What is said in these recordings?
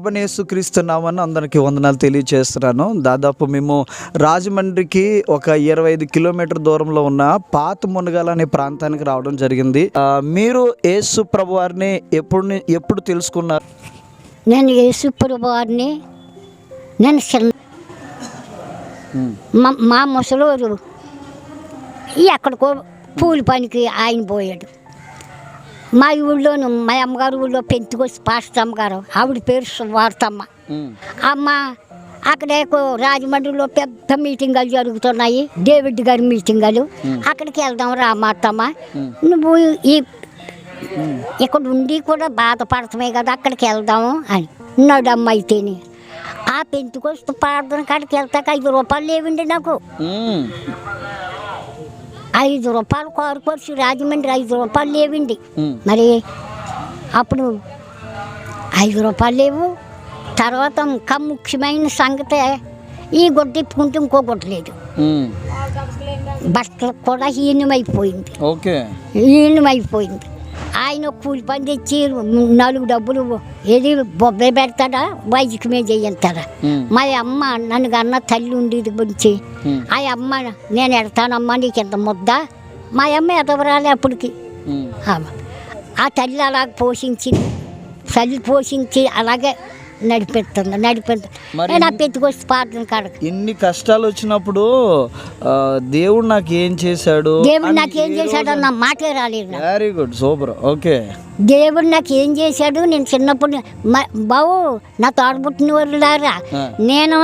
ప్రభనేసు క్రీస్తున్నామని అందరికీ వందనాలు తెలియజేస్తున్నాను దాదాపు మేము రాజమండ్రికి ఒక ఇరవై ఐదు కిలోమీటర్ దూరంలో ఉన్న పాత మునగాల అనే ప్రాంతానికి రావడం జరిగింది. మీరు యేసు ప్రభు వారిని ఎప్పుడు ఎప్పుడు తెలుసుకున్నారు? నేను యేసుప్రభు వారిని నేను మా ముసలోరు ఎక్కడికో పూల పనికి ఆయన పోయాడు. మా ఊళ్ళోను మా అమ్మగారు ఊళ్ళో పెంచుకొచ్చి పాస్టర్ అమ్మగారు. ఆవిడ పేరు సువార్తమ్మ. అమ్మ అక్కడే రాజమండ్రిలో పెద్ద మీటింగులు జరుగుతున్నాయి డేవిడ్ గారి మీటింగులు. అక్కడికి వెళ్దాం రామాతమ్మ నువ్వు ఈ ఇక్కడ ఉండి కూడా బాధపడతామే కదా అక్కడికి వెళ్దాము అని. నడమ్మ అయితేని. ఆ పెంచుకొస్తూ ప్రార్థన కాడికి వెళ్తాక ఐదు రూపాయలు లేవండి నాకు. ఐదు రూపాయలు కోరుకోవచ్చు రాజమండ్రి ఐదు రూపాయలు లేవండి. మరి అప్పుడు ఐదు రూపాయలు లేవు. తర్వాత ఇంకా ముఖ్యమైన సంగతి ఈ గుడ్డ ఇప్పుకుంటే ఇంకో గుడ్డ లేదు. బట్టలకు కూడా హీనమైపోయింది. ఓకే. ఈయనమైపోయింది ఆయన కూలి పని తెచ్చి నాలుగు డబ్బులు ఏది బొబ్బే పెడతాడా వైద్యకి మీద చేయంతాడా మా అమ్మ నన్ను కన్న తల్లి ఉండేది గురించి ఆ అమ్మ నేను ఎడతానమ్మా నీకు ఎంత ముద్ద మా అమ్మ ఎదవరాలే అప్పటికి. ఆ తల్లి అలా పోషించింది తల్లి పోషించి అలాగే నడిపెడుతుంది నడిపెడుతుంది ఆ పెట్టుకొచ్చి ప్రార్థన కాడకు. ఇన్ని కష్టాలు వచ్చినప్పుడు దేవుడు నాకు ఏం చేశాడు? దేవుడు నాకేం చేశాడో నా మాటే రాలేదు. వెరీ గుడ్ సూపర్ ఓకే దేవుడు నాకు ఏం చేశాడు నేను చిన్నప్పుడు బావు నా తోడబుట్టిన వాళ్ళారా. నేను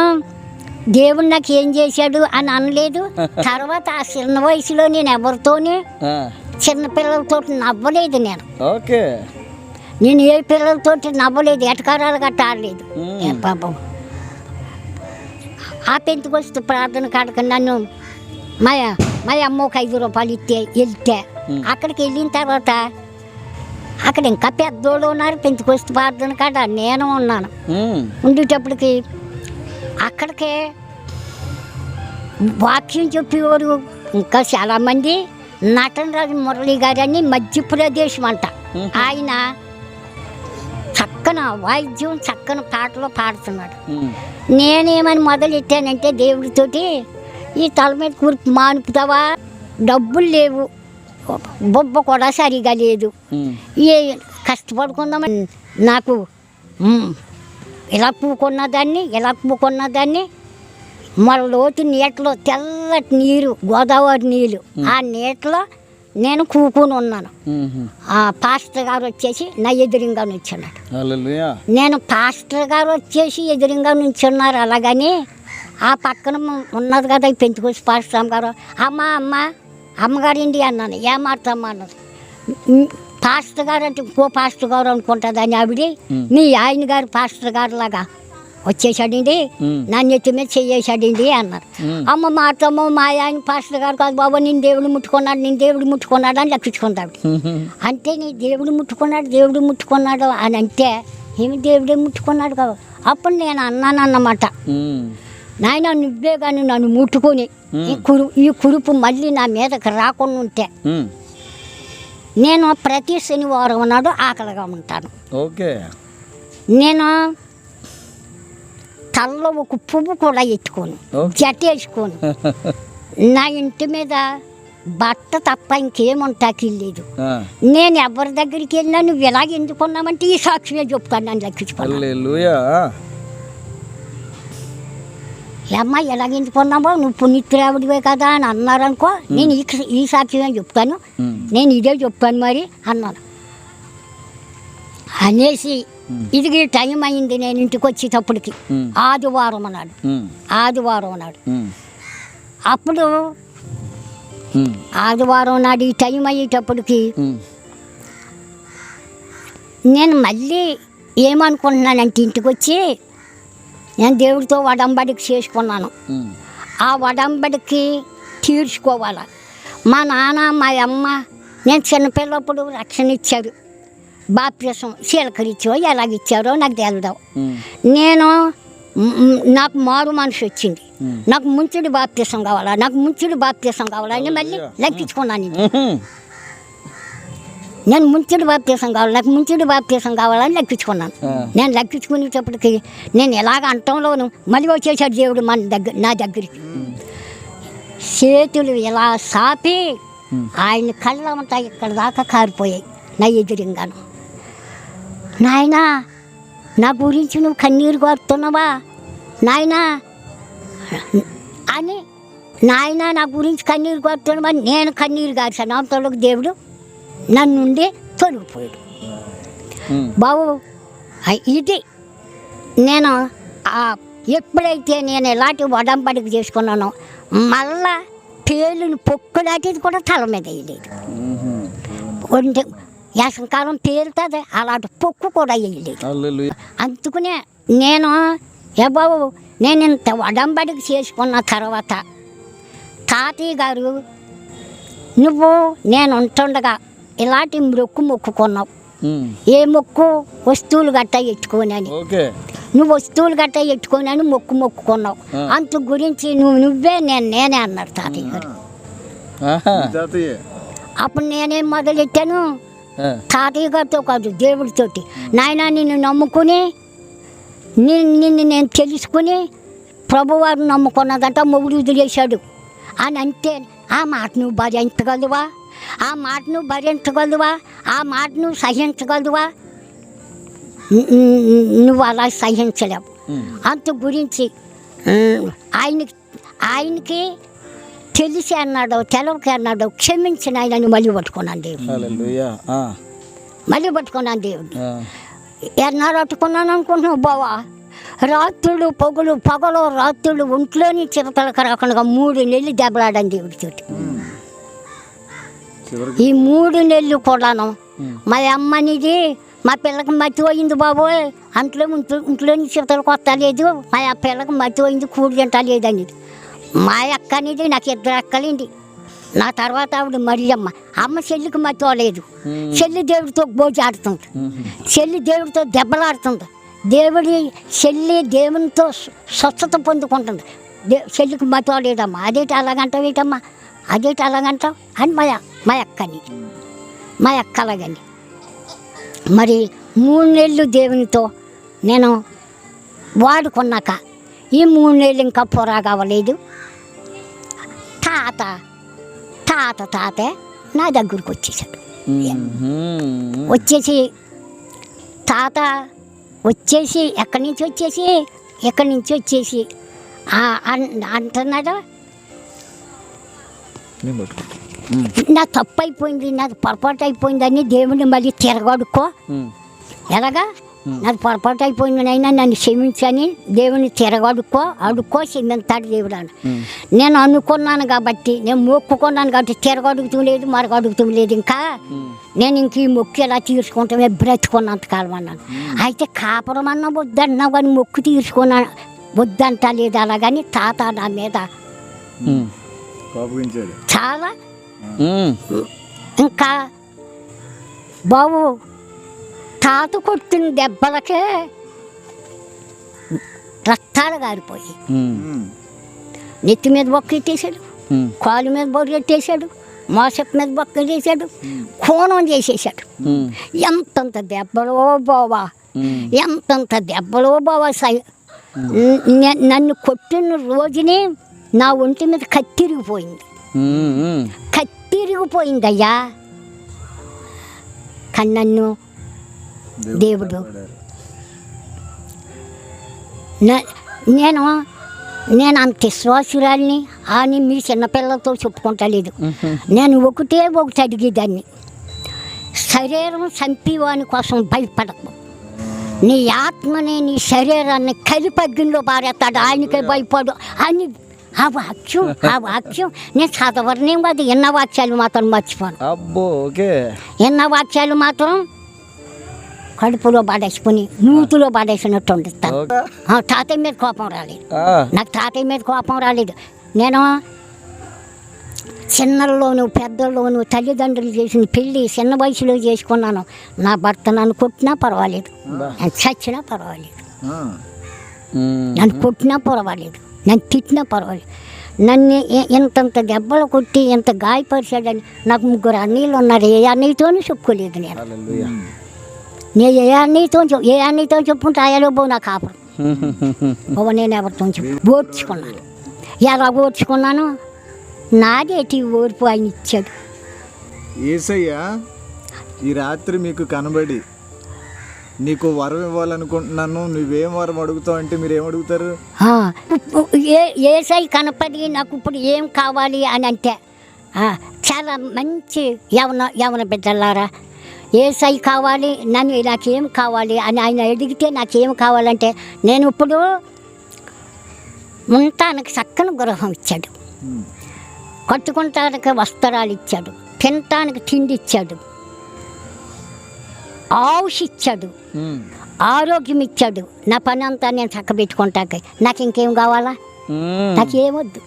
దేవుడు నాకు ఏం చేశాడు అని అనలేదు. తర్వాత ఆ చిన్న వయసులో నేను ఎవరితోని ఆ, చిన్న పిల్లలతో నవ్వలేదు నేను. ఓకే నేను ఏ పిల్లలతోటి నవ్వలేదు ఎటకారాలు గట్ట ఆడలేదు. పాపం. ఆ పెంచుకొస్తే ప్రార్థన కాడక నన్ను మా మా అమ్మ ఒక ఐదు రూపాయలు ఇస్తే వెళ్తే. అక్కడికి వెళ్ళిన తర్వాత అక్కడ ఇంకా పెద్దోళ్ళు ఉన్నారు పెంచుకొస్తే ప్రార్థన కాడ నేను ఉన్నాను. ఉండేటప్పటికి అక్కడికే వాక్యం చెప్పేవారు. ఇంకా చాలామంది నటనరాజు మురళి గారు అని మధ్యప్రదేశ్ అంట. ఆయన చక్కన వాయిద్యం చక్కన పాటలు పాడుతున్నాడు. నేనేమని మొదలెట్టానంటే దేవుడితోటి ఈ తల మీద కూర్పు మానుపుతావా? డబ్బులు లేవు. బొబ్బ కూడా సరిగా లేదు. ఏ కష్టపడుకుందామని నాకు ఇలా పూకున్నదాన్ని ఇలా పూకున్నదాన్ని మొలలోతు నీటిలో తెల్లటి నీరు గోదావరి నీళ్ళు ఆ నీటిలో నేను కూకుని ఉన్నాను. ఆ పాస్టర్ గారు వచ్చేసి నా ఎదురుగా నుంచున్నాడు. నేను పాస్టర్ గారు వచ్చేసి ఎదురుగా నుంచున్నారు. అలాగని ఆ పక్కన ఉన్నది కదా ఈ పెంచుకొచ్చి పాస్టర్ అమ్మగారు అమ్మ అమ్మ అమ్మగారిండి అన్నాను. ఏమాడతామ్మా అన్నది. "ఉమ్, పాస్టర్ గారు అంటే ఇంకో పాస్టర్ గారు అనుకుంటుందని ఆవిడ. మీ ఆయన గారు పాస్టర్ గారు లాగా. వచ్చేసాడండి మ్. నన్ను ఎత్తి మీద చెయ్యేసాడండి అన్నారు. అమ్మ మాటమ్మ మా ఆయన పాస్టర్ గారు కాదు బాబు నేను దేవుడు ముట్టుకున్నాడు నేను దేవుడు ముట్టుకున్నాడు అని మ్మ్. అంటే నీ దేవుడు ముట్టుకున్నాడు దేవుడు ముట్టుకున్నాడు అని అంటే ఏమి దేవుడే ముట్టుకున్నాడు కదా అప్పుడు నేను అన్నాను అన్నమాట. నాయన నువ్వే కానీ నన్ను ముట్టుకొని. ఈ కురు ఈ కురుపు మళ్ళీ నా మీదకి రాకుండా ఉంటే. నేను ప్రతి శనివారం నాడు ఆకలిగా ఉంటాను ఓకే నేను తలలో ఒక పువ్వు కూడా ఎత్తుకోను. జట వేసుకోను నా ఇంటి మీద బట్ట తప్ప ఇంకేముంటాకి లేదు. ఆ, నేను ఎవరి దగ్గరికి వెళ్ళినా నువ్వు ఎలాగ ఎందుకున్నామంటే ఈ సాక్ష్యమే చెప్తాను నన్ను లెక్కించుకున్నాను హల్లెలూయా. అమ్మ ఎలాగ ఎందుకున్నామో నువ్వు పుణ్యత్రావుడివే కదా అని అన్నారనుకో నేను ఈ ఈ సాక్ష్యమే చెప్తాను. నేను ఇదే చెప్తాను మరి అన్నాను. అనేసి ఇది టైం అయింది నేను ఇంటికి వచ్చేటప్పటికి. ఆదివారం అన్నాడు. ఆదివారం అన్నాడు. అప్పుడు. ఆదివారం నాడు ఈ టైం అయ్యేటప్పటికి. నేను మళ్ళీ ఏమనుకుంటున్నానంటే ఇంటికి వచ్చి నేను దేవుడితో వడంబడికి చేసుకున్నాను. ఆ వడంబడికి తీర్చుకోవాలి మా నాన్న మా అమ్మ నేను చిన్నపిల్లప్పుడు రక్షణ ఇచ్చారు బాప్యసం చీలకరిచ్చో ఎలాగిచ్చారో నాకు తెలియదు. నేను నాకు మారు మనిషి వచ్చింది. నాకు ముంచుడు బాప్తీసం కావాలా? నాకు ముంచుడు బాప్తీసం కావాలా? అని మళ్ళీ లెక్కించుకున్నాను. నేను. ముంచుడు బాప్తీసం కావాలి? నాకు ముంచుడు బాప్తీసం కావాలని లెక్కించుకున్నాను. నేను లెక్కించుకునేటప్పటికి నేను ఎలాగ అంటంలోను మళ్ళీ వచ్చేసాడు దేవుడు మన దగ్గర నా దగ్గరికి. చేతులు ఇలా సాపి ఆయన కళ్ళంతా ఇక్కడ దాకా కారిపోయాయి నా ఎదురింగాను. నాయనా నా గురించి నువ్వు కన్నీరు కోరుతున్నావా? నాయనా అని నాయన నా గురించి కన్నీరు కోరుతున్నావా? నేను కన్నీరు గారిసాను అంతలోకి దేవుడు నన్నుండి తొలగిపోయాడు. బాబు ఇది నేను ఎప్పుడైతే నేను ఎలాంటి వడంబడికి చేసుకున్నానో మళ్ళా పేలుని పొక్కులాంటిది కూడా తల మీద వేయలేదు. యాసంకాలం పేలుతుంది అలాంటి పొక్కు కూడా వేయలేదు హల్లెలూయా. అందుకునే నేను ఏ బాబు నేను ఇంత వడంబడికి చేసుకున్న తర్వాత తాతయ్య గారు నువ్వు నేను ఉంటుండగా ఇలాంటి మొక్కు మొక్కుకున్నావు. ఏ మొక్కు వస్తువులు గట్ట ఎట్టుకోనని ఓకే నువ్వు వస్తువులు గట్ట ఎట్టుకోనని మొక్కు మొక్కుకున్నావు. అంత గురించి నువ్వు నువ్వే నేను నేనే అన్నాడు తాతయ్య గారు. అప్పుడు నేనేం మొదలెట్టాను. తాతయ్య గారితో కాదు దేవుడితోటి. నాయన నిన్ను నమ్ముకుని నిన్ను నిన్ను నేను తెలుసుకుని ప్రభువారు నమ్ముకున్నదంట మొగుడు వదిలేశాడు. అని అంటే ఆ మాట నువ్వు భరించగలవా? ఆ మాట నువ్వు భరించగలవా? ఆ మాట నువ్వు సహించగలవా? నువ్వు అలా సహించలేవు. అంత గురించి ఆయనకి ఆయనకి తెలిసి అన్నాడు తెలవకి అన్నాడు క్షమించిన ఆయనని మళ్ళీ పట్టుకున్నాను దేవుడు. మళ్ళీ పట్టుకున్నాను దేవుడు. ఎన్నాడు పట్టుకున్నాను అనుకుంటున్నావు బావా? రాత్రులు పొగలు పగలు రాత్రులు ఒంట్లోని చిరతలకు రాకుండా మూడు నెలలు దెబ్బలాడాను దేవుడితోటి ఈ మూడు నెలలు కూడాను మా అమ్మనిది మా పిల్లకి మతి పోయింది బాబోయ్. అంట్లో ఇంట్లో ఇంట్లోని చిరతలకు వస్తా లేదు మా ఆ పిల్లకి మతి పోయింది కూడి తింటా లేదని మా అక్క అనేది నాకు ఇద్దరు అక్కలేండి నా తర్వాత ఆవిడ మరియమ్మ అమ్మ చెల్లికి మతి పోలేదు చెల్లి దేవుడితో భోజాడుతుంది చెల్లి దేవుడితో దెబ్బలాడుతుంది. దేవుడి చెల్లి దేవునితో స్వ- స్వచ్ఛత పొందుకుంటుంది. దే చెల్లికి మతం లేదమ్మా. అదేంటి అలాగంటావు ఏంటమ్మా? అదేంటి అలాగంటావు? అని మా మా అక్కని. మా అక్క అలాగని మరి మూడు నెలలు దేవునితో నేను వాడుకున్నాక ఈ మూడు నెలలు ఇంకా పొరా కావలేదు తాత తాత తాతే నా దగ్గరకు వచ్చేసాడు. వచ్చేసి తాత వచ్చేసి ఎక్కడి నుంచి వచ్చేసి ఎక్కడి నుంచి వచ్చేసి అంటున్నాడు. నా తప్పు అయిపోయింది నాది పొరపాటు అయిపోయిందని దేవుని మళ్ళీ తిరగడుకో. ఎలాగా నాది పొరపాటు అయిపోయింది అయినా నన్ను క్షమించని దేవుని తిరగడుకో అడుక్కో క్షమించాడు దేవుడు అని మ్మ్. నేను అనుకున్నాను కాబట్టి నేను మొక్కుకున్నాను కాబట్టి తిరగడుగుతూ లేదు మరగడుగుతూ లేదు. ఇంకా మ్మ్. నేను ఇంక ఈ మొక్కు ఎలా తీర్చుకుంటామే బ్రతుకున్నంత కాలం అన్నాను అయితే కాపురం అన్న వద్దన్నావు కానీ మొక్కు తీర్చుకున్నా వద్దంట లేదు అలాగని తాత నా మీద చాలా. ఇంకా బాబు తాత కొట్టిన దెబ్బలకే రక్తాలు గారిపోయి. నెత్తి మీద బొక్కెట్టేశాడు. కాలు మీద బొక్కెట్టేశాడు మోసపు మీద బొక్కెట్టేశాడు కోణం చేసేసాడు. ఎంతంత దెబ్బలో బావా. ఎంతంత దెబ్బలో బావా సై నన్ను కొట్టిన రోజునే నా ఒంటి మీద కత్తిరిగిపోయింది. కత్తిరిగిపోయిందయ్యా కానీ నన్ను దేవుడు నేను నేను అంత విశ్వాసురాల్ని అని మీ చిన్నపిల్లలతో చెప్పుకుంటలేదు. నేను ఒకటే ఒకటి అడిగేదాన్ని. శరీరం చంపివాని కోసం భయపడకు. నీ ఆత్మని నీ శరీరాన్ని కలిపగ్గిలో పారేస్తాడు. ఆయనకే భయపడు. అని ఆ వాక్యం ఆ వాక్యం నేను చదవరనేం కాదు. ఎన్న వాక్యాలు మాత్రం మర్చిపోను. అబ్బో ఓకే. ఎన్న వాక్యాలు మాత్రం కడుపులో పడేసుకుని నూతులో ఓకే. ఆ, తాతయ్య మీద కోపం రాలేదు. నాకు తాతయ్య మీద కోపం రాలేదు. నేను చిన్నల్లోను పెద్దల్లోను తల్లిదండ్రులు చేసిన పెళ్ళి చిన్న వయసులో చేసుకున్నాను. నా భర్త నన్ను కొట్టినా పర్వాలేదు. నేను చచ్చినా పర్వాలేదు. నన్ను కొట్టినా పర్వాలేదు. నన్ను తిట్టినా పర్వాలేదు. నన్ను ఇంతంత దెబ్బలు కొట్టి ఇంత గాయపరిచాడని నాకు ముగ్గురు అన్నీళ్ళు ఉన్నారు. ఏ అన్నయ్యతోనూ చెప్పుకోలేదు నేను. నేను ఏ అన్నయ్యతో చెప్- ఏ అన్నయ్యతో చెప్పుకుంటే ఆయనలో పో నా కాపురం. బాబా నేను ఎవరితో చెప్పు. ఓర్చుకున్నాను. ఎలా ఓర్చుకున్నాను నాదేటి ఓర్పు ఆయన ఇచ్చాడు. ఏసయ్య ఈ రాత్రి మీకు కనబడి నీకు వరం ఇవ్వాలనుకుంటున్నాను. నువ్వేం వరం అడుగుతావు అంటే మీరు ఏం అడుగుతారు? ఏసై కనపడి నాకు ఇప్పుడు ఏం కావాలి అని అంటే చాలా మంచి యవన యవన బిడ్డలారా ఏసై కావాలి నన్ను నాకేం కావాలి అని ఆయన అడిగితే నాకేం కావాలంటే నేను ఇప్పుడు ఉండటానికి చక్కని గృహం ఇచ్చాడు. కట్టుకుంటానికి వస్త్రాలు ఇచ్చాడు. తినటానికి తిండి ఇచ్చాడు. ఆవుష్ ఇచ్చాడు. ఆరోగ్యం ఇచ్చాడు. నా పని అంతా నేను చక్కబెట్టుకుంటాక. నాకు ఇంకేం కావాలా. నాకేమొద్దు.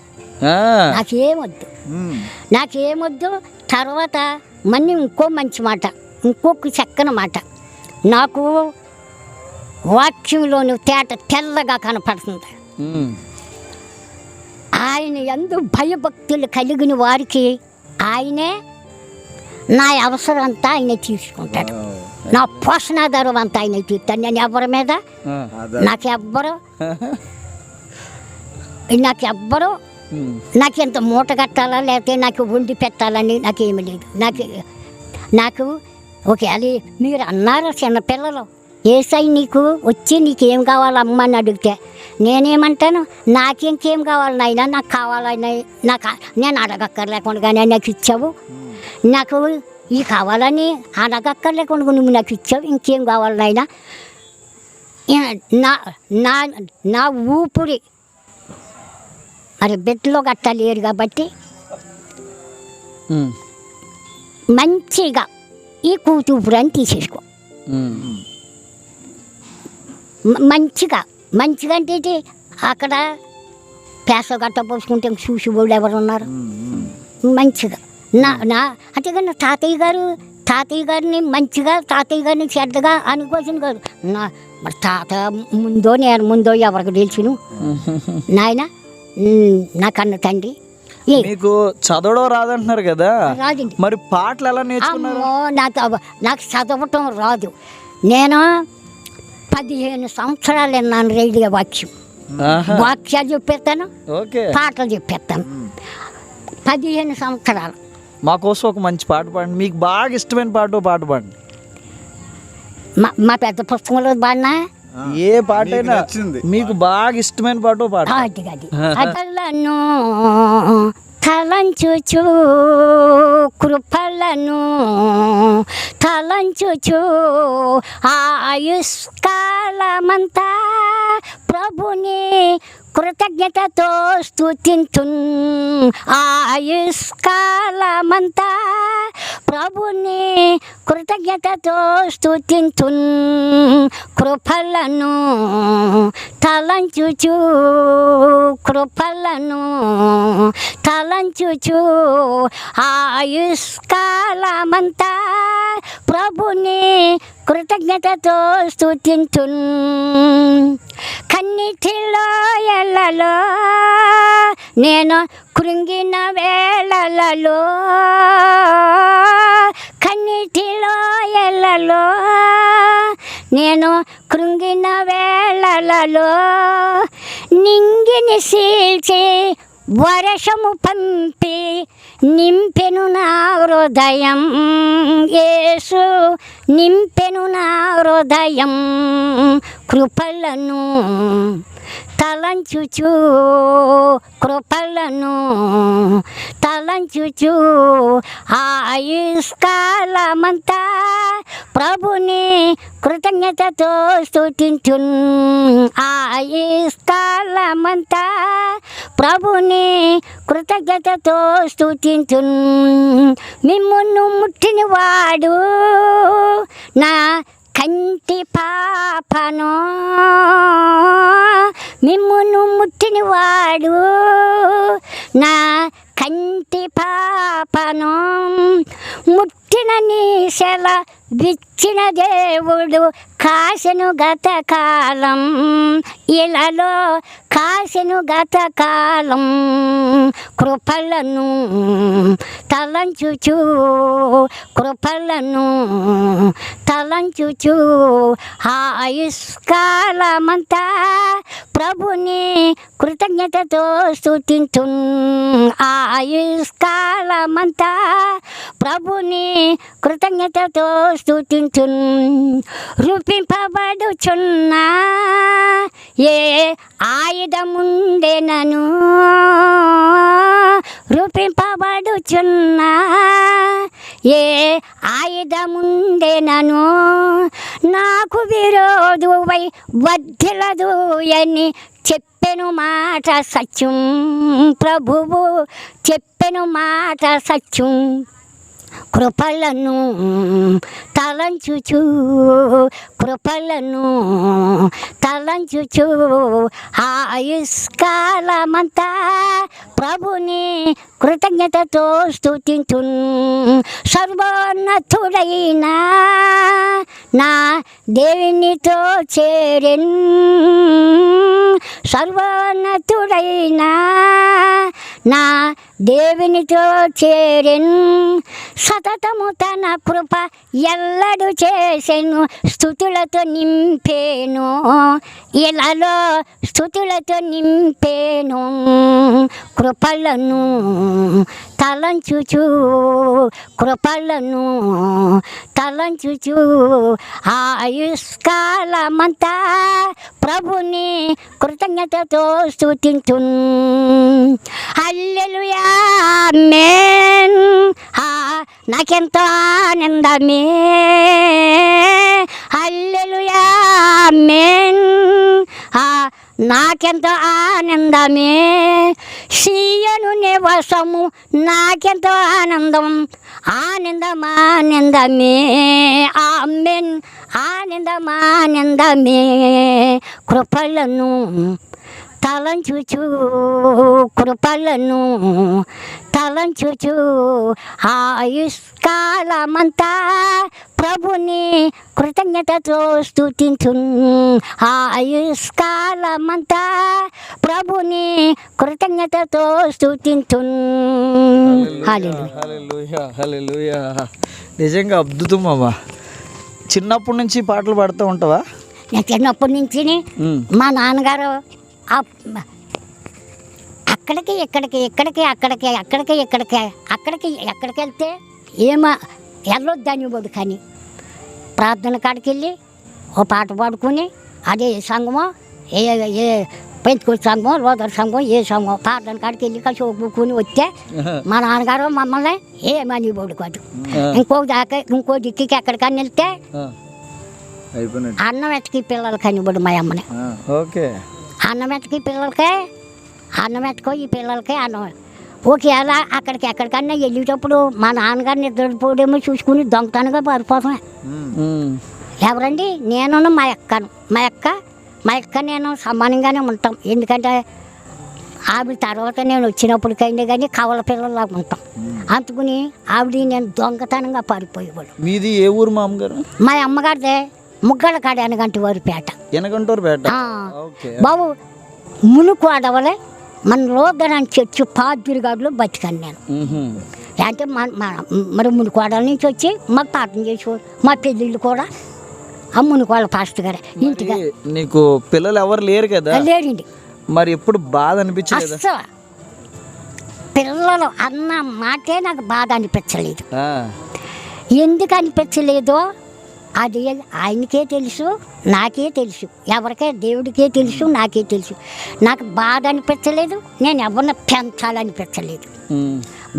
నాకేమొద్దు. నాకేమొద్దు? తర్వాత మళ్ళీ ఇంకో మంచి మాట. ఇంకొక చక్కని మాట. నాకు వాక్యంలోని తేట తెల్లగా కనపడుతుంది. ఆయన ఎందు భయభక్తులు కలిగిన వారికి ఆయనే నా అవసరం అంతా ఆయన తీసుకుంటాడు. నా పోషణాధారం అంతా ఆయన తీస్తాడు నేను ఎవరి మీద? నాకెవ్వరు? నాకెవ్వరు. నాకు ఎంత మూట కట్టాలా? లేకపోతే నాకు వండి పెట్టాలని నాకేమీ లేదు. నాకు నాకు ఒకవేళ మీరు అన్నారు చిన్నపిల్లలు. ఏసై నీకు వచ్చి నీకేం కావాలమ్మా అని అడిగితే నేనేమంటాను నాకింకేం కావాలి నాయనా నాకు కావాలని నాకు నేను అడగక్కర్లేకుండా నాకు ఇచ్చావు. నాకు ఈ కావాలని అడగక్కర్లేకుండా నువ్వు నాకు ఇచ్చావు ఇంకేం కావాలి నాయనా. నా నా నా ఊపిరి మరి బిడ్డలో గట్ట లేరు కాబట్టి ఉమ్. మంచిగా ఈ కూతుపురాన్ని తీసేసుకో. మంచిగా మంచిగా అంటే? అక్కడ పేస గట్ట పోసుకుంటే చూసి వాళ్ళు ఎవరు ఉన్నారు మంచిగా. నా నా అంతేగాని తాతయ్య గారు తాతయ్య గారిని మంచిగా తాతయ్య గారిని చెడ్డగా అనుకోసిన కాదు. నా మరి తాత ముందో నేను ముందో ఎవరికి తెలిసిను నాయన నా కన్న తండ్రి. మీకు చదవడం రాదంటున్నారు కదా. రాదండి. మరి పాటలు ఎలా నేర్చుకున్నారు? అమ్మో నాకు అవ- నాకు చదవటం రాదు. నేను పదిహేను సంవత్సరాలు విన్నాను రేడియో వాక్యం. ఆహా. వాక్యాలు చెప్పేస్తాను ఓకే. పాటలు చెప్పేస్తాను. పదిహేను సంవత్సరాలు. మా కోసం ఒక మంచి పాట పాడండి. మీకు బాగా ఇష్టమైన పాట ఓ పాట పాడండి. మా మా పెద్ద పుస్తకంలో బాడినా ఆ, ఏ పాట మీకు అయినా నచ్చింది. మీకు బాగా ఇష్టమైన పాట ఓ పాట. అది అది. అదలను తలంచుచు కృపలను తలంచుచు ఆయుష్కాలమంతా ప్రభుని కృతజ్ఞతతో స్థుతించు ఆయుష్కాలమంతా. ప్రభుని కృతజ్ఞతతో స్థుతించు కృపలను తలంచుచు కృపలను తలంచుచు ఆయుష్కాలమంతా. ప్రభుని కృతజ్ఞతతో స్థుతించు కన్నిటిలో వేళలో నేను కృంగిన వేళలలో కన్నిటిలో ఎల్లలో నేను కృంగిన వేళలలో నింగిని సీల్చి వర్షము పంపి నింపెను నా హృదయం. యేసు నింపెను నా హృదయం కృపలను తలంచుచు కృపలను తలంచుచు ఆయుష్కాలమంతా ప్రభుని కృతజ్ఞతతో స్థుతించు ఆయుష్కాలమంతా ప్రభుని కృతజ్ఞతతో స్థుతించు మిమ్మును ముట్టిన వాడు నా కంటి పాపను మిమ్మును ముట్టినవాడు. నా కంటి పాపను ముట్టిన నీశల విచ్చిన దేవుడు కాసెను గత కాలం. ఇలాలో కాసెను గత కాలం. కృపలను తలంచుచు కృపలను తలంచుచు. ఆయుష్కాలమంతా ప్రభుని కృతజ్ఞతతో స్థుతించు ఆయుష్కాలమంతా ప్రభుని కృతజ్ఞతతో స్థుతించున్ రూపింపబడుచున్నా. ఏ ఆయుధముండెనను రూపింపబడుచున్నా. ఏ ఆయుధముండెనను నాకు విరోధువై వడ్డిలదు అని చెప్పెను మాట సత్యం. ప్రభువు చెప్పెను మాట సత్యం. కృపలను తలంచుచు కృపలను తలంచుచు. ఆయుష్కాలమంతా ప్రభుని కృతజ్ఞతతో స్థుతించు సర్వోన్నతుడైన నా దేవునితో చేరెన్. సర్వోన్నతుడైన నా దేవునితో చేరెన్. సతతము తన కృప ఎల్లడు చేసెను స్థుతులతో నింపేను. ఇలాలో స్థుతులతో నింపేను కృపలను తలంచుచు కృపలను తలంచుచు. ఆయుష్కాలమంతా ప్రభుని కృతజ్ఞతతో స్థుతించు అల్లెలుయా మేన్ నాకెంతో ఆనందమే. అల్లెలుయా మేన్ నాకెంతో ఆనందమే సీయను నివసము నాకెంతో ఆనందం ఆనందం ఆనందమే ఆమెన్ ఆనందం ఆనందమే కృపలను తలంచుచు కృపలను తలంచుచు ఆయుష్కాలమంతా ప్రభుని కృతజ్ఞతతో స్థుతించు ఆయుష్కాలమంతా ప్రభుని కృతజ్ఞతతో స్థుతించు. నిజంగా అద్భుతం అమ్మా. చిన్నప్పటి నుంచి పాటలు పాడుతూ ఉంటావా? నేను చిన్నప్పటి నుంచి. మా నాన్నగారు అక్కడికి ఇక్కడికి ఇక్కడికి అక్కడికి అక్కడికి ఇక్కడికి అక్కడికి ఎక్కడికి వెళ్తే ఏమో వెళ్ళొద్దని వాడు కానీ. ప్రార్థన కాడికి వెళ్ళి ఓ పాట పాడుకుని అదే ఏ సంఘమో ఏ ఏ పెంచుకో సంఘం రోదర్ సంఘం ఏ సంఘం ప్రార్థన కాడికి వెళ్ళి కలిసి ఒప్పుకొని వస్తే మా నాన్నగారు మమ్మల్ని ఏమని వాడు కాదు. ఆ. ఇంకో దాకా ఇంకో దిక్కి ఎక్కడికన్నా వెళ్తే అన్నం ఎత్తకి పిల్లలకి అనివాడు మా అమ్మని. ఓకే. అన్నం పిల్లలకే అన్నం ఎత్తుకో ఈ పిల్లలకి అన్నం. ఒకవేళ అక్కడికి ఎక్కడికన్నా వెళ్ళేటప్పుడు మా నాన్నగారు నిద్రపోడేమో చూసుకుని దొంగతనంగా Hmm. ఎవరండి? నేను మా అక్కను. మా అక్క మా అక్క నేను సమానంగానే ఉంటాం. ఎందుకంటే ఆవిడ తర్వాత నేను వచ్చినప్పటికైనా కానీ కవల పిల్లలాగా ఉంటాం. అందుకుని ఆవిడ నేను దొంగతనంగా పారిపోయేవాడు. మీది ఏ ఊరు మామగారు? మా అమ్మగారిదే. ముగ్గల కాడ అనగంటి వారి పేట. ఎనగంటూరు పేట. బాబు మునుకు అడవలే మన లోదరాన్ని చర్చి పాదిరిగాడులో బతికాను నేను. అంటే మరి మునుకోడల నుంచి వచ్చి మాకు పాఠం చేసేవారు మా పెళ్ళిళ్ళు కూడా. ఆ మునుకోళ్ళ పాస్టర్ గారు ఇంటిగా. నీకు పిల్లలు ఎవరు లేరు కదా? లేరండి. మరి ఎప్పుడు బాధ అనిపించలేదా? పిల్లలు అన్న మాటే నాకు బాధ అనిపించలేదు. ఎందుకు అనిపించలేదో అది ఆయనకే తెలుసు నాకే తెలుసు. ఎవరికే? దేవుడికే తెలుసు నాకే తెలుసు. నాకు బాధ అనిపించలేదు నేను ఎవరిని పెంచాలనిపించలేదు.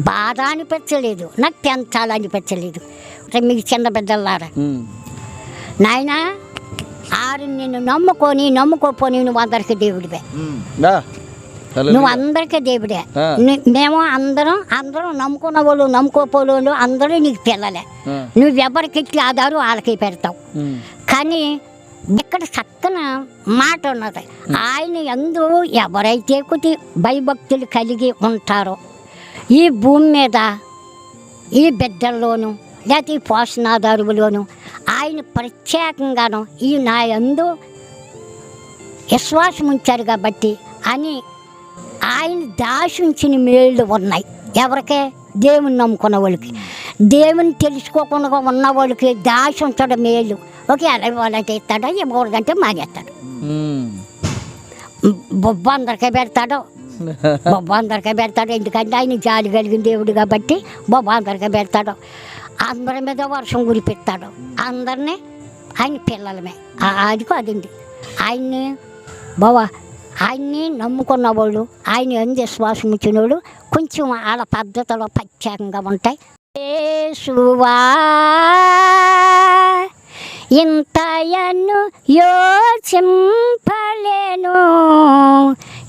బాధ అనిపించలేదు నాకు పెంచాలనిపించలేదు. అంటే మీకు చిన్న బిడ్డలారా. మ్మ్. నాయన ఆరు నిన్ను నమ్ముకొని నమ్ముకోపోని నువ్వు అందరికీ దేవుడివే. నువ్వు అందరికీ దేవుడే. మేము అందరం అందరం నమ్ముకున్న వాళ్ళు నమ్ముకోపోలు అందరూ నీకు పిల్లలే. నువ్వెవరికి ఆధారు వాళ్ళకి పెడతావు. కానీ ఇక్కడ చక్కన మాట ఉన్నది. ఆయన ఎందు ఎవరైతే కొద్ది భయభక్తులు కలిగి ఉంటారో ఈ భూమి మీద ఈ బిడ్డల్లోనూ లేకపోతే ఈ పోషణాదారులోను ఆయన ప్రత్యేకంగాను ఈ నా యందు విశ్వాసం ఉంచారు కాబట్టి అని ఆయన దాశించిన మేళ్ళు ఉన్నాయి. ఎవరికే? దేవుని నమ్ముకున్న వాళ్ళకి. దేవుని తెలుసుకోకుండా ఉన్న వాళ్ళకి దాసి మేలు. ఓకే అలా వాళ్ళంటే ఇస్తాడా? ఇవ్వకూడదంటే మానేస్తాడు. ఉమ్. బొబ్బ అందరికీ పెడతాడు. బొబ్బ అందరికీ పెడతాడు. ఎందుకంటే ఆయన జాలి కలిగిన దేవుడు కాబట్టి బొబ్బ అందరికీ పెడతాడు. అందరి మీద వర్షం కురిపిస్తాడు. అందరినీ ఆయన పిల్లలమే. అదికో అదండి. ఆయన్ని బావా ఆయన్ని నమ్ముకున్న వాళ్ళు ఆయన ఎందు విశ్వాసం ఇచ్చిన వాళ్ళు కొంచెం వాళ్ళ పద్ధతులు ప్రత్యేకంగా ఉంటాయి. యేసువా ఇంతయను యోచింపలేను.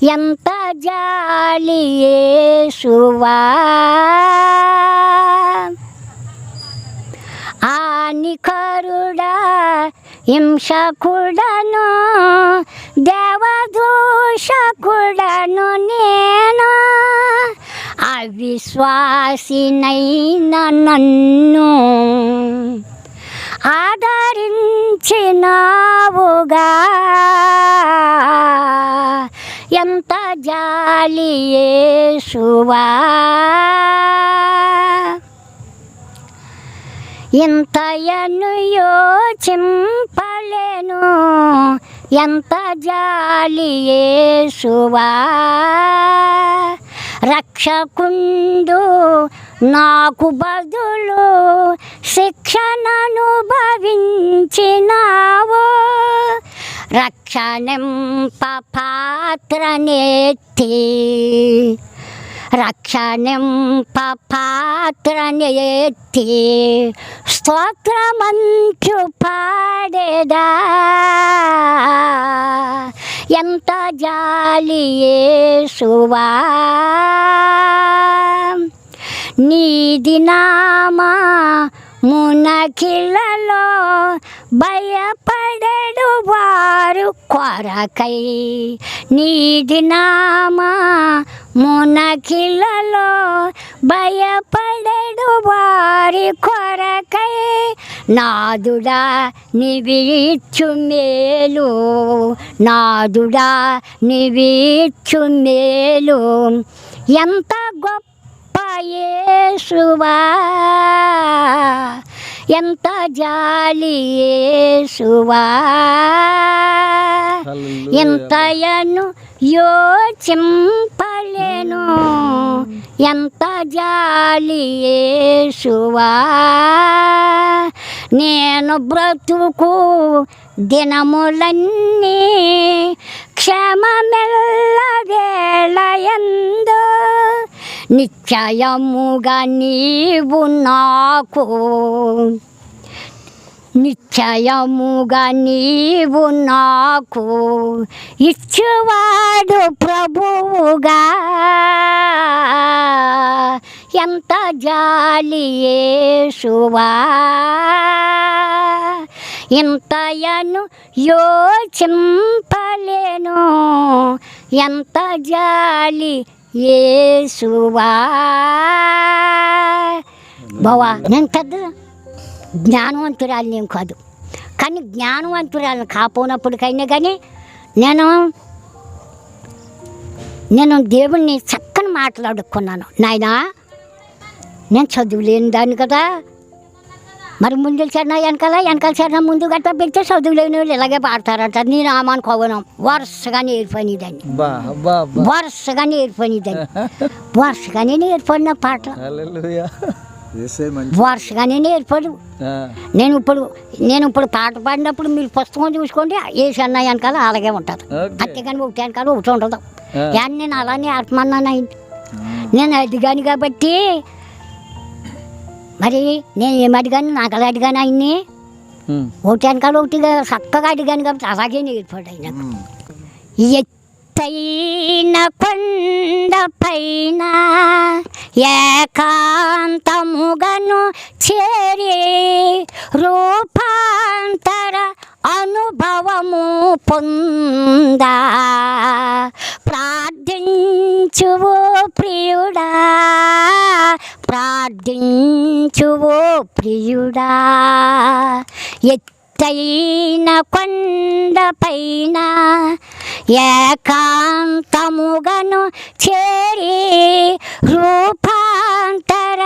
ఎంత జాలి యేసువా ఆనికరుడా హింసకుడను దేవదూషకుడను నేను. అవిశ్వాసినైన నన్ను ఆదరించినావుగా. ఎంత జాలి యేసువా. ఇంతయను యోచింపలేను ఎంత జాలి యేసువా రక్షకుండు నాకు బదులు శిక్షణను భవించినావు పాత్ర పాత్రనెత్తి. రక్షణంప పాత్రనెత్తి స్తోత్రమంచు పాడేదా. ఎంత జాలి యేసువా నీది నామా మునకిలలో భయపడడు వారు కొరకై. నీది నామా? మునకిలలో భయపడడు వారి కొరకై. నాదుడా నివిచ్చు మేలు. నాదుడా నివిచ్చు మేలు. ఎంత గొప్ప యేసువా ఎంత జాలి యేసువా. ఎంతయను యోచింపలేను ఎంత జాలి యేసువా నేను బ్రతుకు దినములన్నీ క్షమమెల్లవేళయందు నిశ్చయముగా నీవు నాకు నిశ్చయముగా నీవు నాకు ఇచ్చువాడు ప్రభువుగా. ఎంత జాలి యేసువా? ఇంతయను యోచింపలేను? ఎంత జాలి యేసువా? బావా నేను పెద్ద జ్ఞానవంతురాలు నేను కాదు. కానీ జ్ఞానవంతురాలను కాపోనప్పటికైనా కానీ నేను నేను దేవుణ్ణి చక్కని మాట్లాడుకున్నాను నాయనా నేను చదువులేని దాన్ని కదా. మరి ముందు చరణ వెనకాల వెనకాల చరణ ముందు గట్ట పెడితే చదువులేని వాళ్ళు ఇలాగే పాడతారంట. నేను ఆమనుకోవను వరుసగా నేర్పని దాన్ని బా బా బా వరుసగా నేర్పని దాన్ని వరుసగానే హల్లెలూయా. ఏసై మంచి వరుసగానే నేర్పడు. నేను ఇప్పుడు నేను ఇప్పుడు పాట పాడినప్పుడు మీరు పుస్తకం చూసుకోండి ఏ సన్న వెనకాల అలాగే ఉంటుంది. ఓకే. అంతేగాని ఒకటి వెనకాల ఒకటి ఉండదు. కానీ నేను అలానే ఆత్మన్నాను నేను అడిగాను కాబట్టి మరి నేను ఏం అడిగాను నాకు అలా అడిగాను ఆయన్ని. ఒకటి వెనకాల ఒకటిగా చక్కగా అడిగాను కాబట్టి అలాగే నేర్పాడు ఆయన ఎత్తైన కొండ పైన ఏకాంతముగను చేరి రూపాంతర అనుభవము పొందా. ప్రార్థించువు ప్రియుడా ప్రార్థించువో ప్రియుడా. ఎత్తైన కొండపైన ఏకాంతముగను చేరి రూపాంతర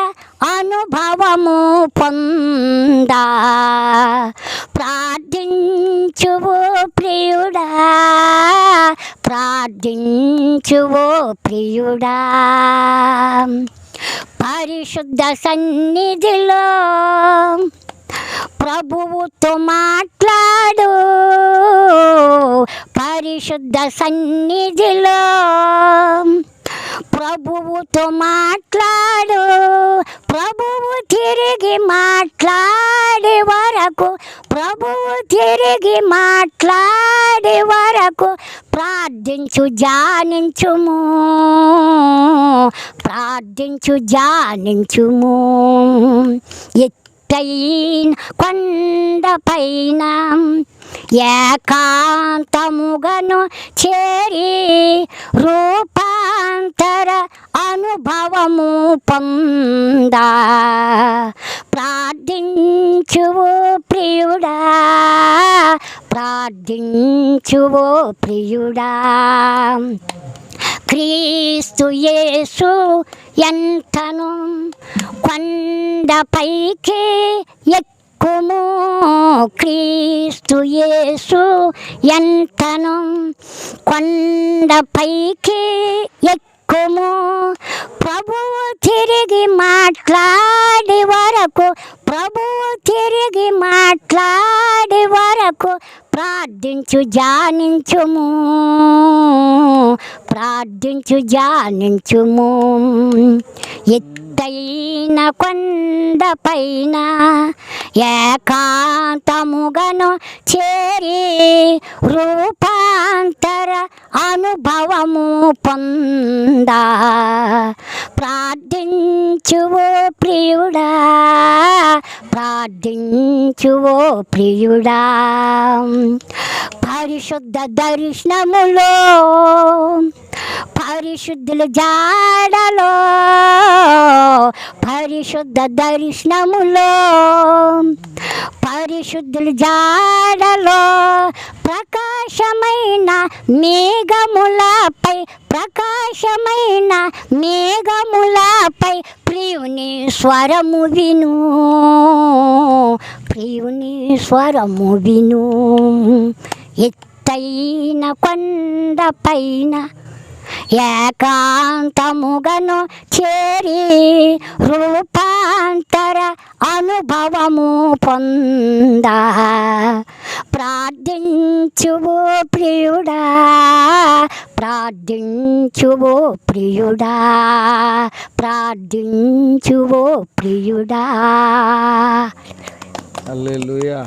అనుభవము పొందా. ప్రార్థించువో ప్రియుడా. ప్రార్థించువో ప్రియుడా. పరిశుద్ధ సన్నిధిలో ప్రభువుతో మాట్లాడు. పరిశుద్ధ సన్నిధిలో ప్రభువుతో మాట్లాడు. ప్రభువు తిరిగి మాట్లాడే వరకు ప్రభువు తిరిగి మాట్లాడే వరకు ప్రార్థించు జానించుము ప్రార్థించు జానించుము ఎత్తైన కొండపైన ఏకాంతముగను చేరి రూపాంతర అనుభవము పొందా. ప్రార్థించువు ప్రియుడా ప్రార్థించువు ప్రియుడా. క్రీస్తు యేసు ఎంతను కొండపైకి ఎక్కుము. క్రీస్తు యేసు ఎంతను కొండపైకి ఎక్కుము. ప్రభువు తిరిగి మాట్లాడి వరకు ప్రభువు తిరిగి మాట్లాడి వరకు ప్రార్థించు జానించుము ప్రార్థించు జానించుము ఎత్తైన కొండపైన ఏకాంతముగను చేరి రూపాంతర అనుభవము పొంద. ప్రార్థించువో ప్రియుడా ప్రార్థించువో ప్రియుడా. పరిశుద్ధ దర్శనములో పరిశుద్ధుల జాడలో పరిశుద్ధ దర్శనములో పరిశుద్ధుల జాడలో ప్రకాశమైన మేఘములపై ప్రకాశమైన మేఘములపై ప్రియుని స్వరము విను ప్రియుని స్వరము విను. ఎత్తైన కొండపైన ఏకాంతముగను చేరి రూపాంతర అనుభవము పొంద. ప్రార్థించువు ప్రియుడా ప్రార్థించువో ప్రియుడా ప్రార్థించువో ప్రియుడా. అల్లెలుయా